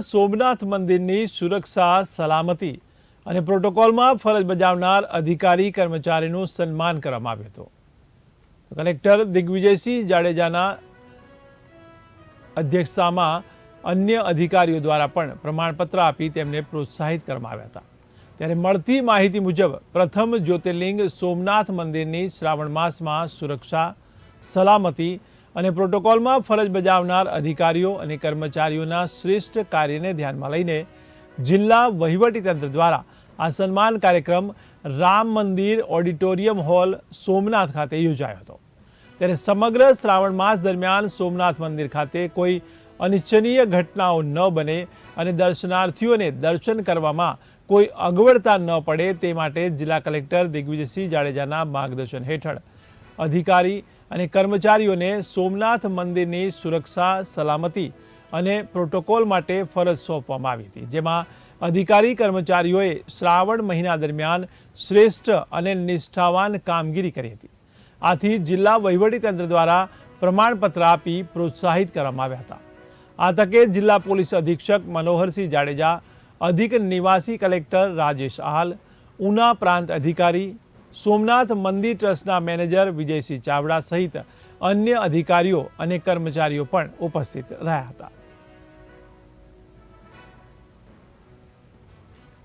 સોમનાથ મંદિરની સુરક્ષા, સલામતી અને પ્રોટોકોલમાં ફરજ બજાવનાર અધિકારી કર્મચારીનું સન્માન કરવામાં આવ્યું હતું. કલેક્ટર દિગ્વિજયસિંહ જાડેજાના અધ્યક્ષતામાં અન્ય અધિકારીઓ દ્વારા પણ પ્રમાણપત્ર આપી તેમને પ્રોત્સાહિત કરવામાં આવ્યા હતા. ત્યારે મળતી માહિતી મુજબ, પ્રથમ જ્યોતિર્લિંગ સોમનાથ મંદિરની શ્રાવણ માસમાં સુરક્ષા, સલામતી અને પ્રોટોકોલમાં ફરજ બજાવનાર અધિકારીઓ અને કર્મચારીઓના શ્રેષ્ઠ કાર્યને ધ્યાનમાં લઈને જિલ્લા વહીવટીતંત્ર દ્વારા આ સન્માન કાર્યક્રમ રામ મંદિર ઓડિટોરિયમ હોલ સોમનાથ ખાતે યોજાયો હતો. ત્યારે સમગ્ર શ્રાવણ માસ દરમિયાન સોમનાથ મંદિર ખાતે કોઈ અનિચ્છનીય ઘટનાઓ ન બને અને દર્શનાર્થીઓને દર્શન કરવામાં કોઈ અગવડતા ન પડે તે માટે જિલ્લા કલેક્ટર દિગ્વિજયસિંહ જાડેજાના માર્ગદર્શન હેઠળ અધિકારી અને કર્મચારીઓને સોમનાથ મંદિરની સુરક્ષા, સલામતી અને પ્રોટોકોલ માટે ફરજ સોંપવામાં આવી હતી, જેમાં અધિકારી કર્મચારીઓએ શ્રાવણ મહિના દરમિયાન શ્રેષ્ઠ અને નિષ્ઠાવાન કામગીરી કરી હતી. આથી જિલ્લા વહીવટીતંત્ર દ્વારા પ્રમાણપત્ર આપી પ્રોત્સાહિત કરવામાં આવ્યા હતા. આ તકે જિલ્લા પોલીસ અધિક્ષક મનોહરસિંહ જાડેજા, અધિક નિવાસી કલેક્ટર રાજેશ આહાલ, ઉના પ્રાંત અધિકારી સોમનાથ મંદિર ટ્રસ્ટના મેનેજર વિજયસિંહ ચાવડા સહિત અન્ય અધિકારીઓ અને કર્મચારીઓ પણ ઉપસ્થિત રહ્યા હતા.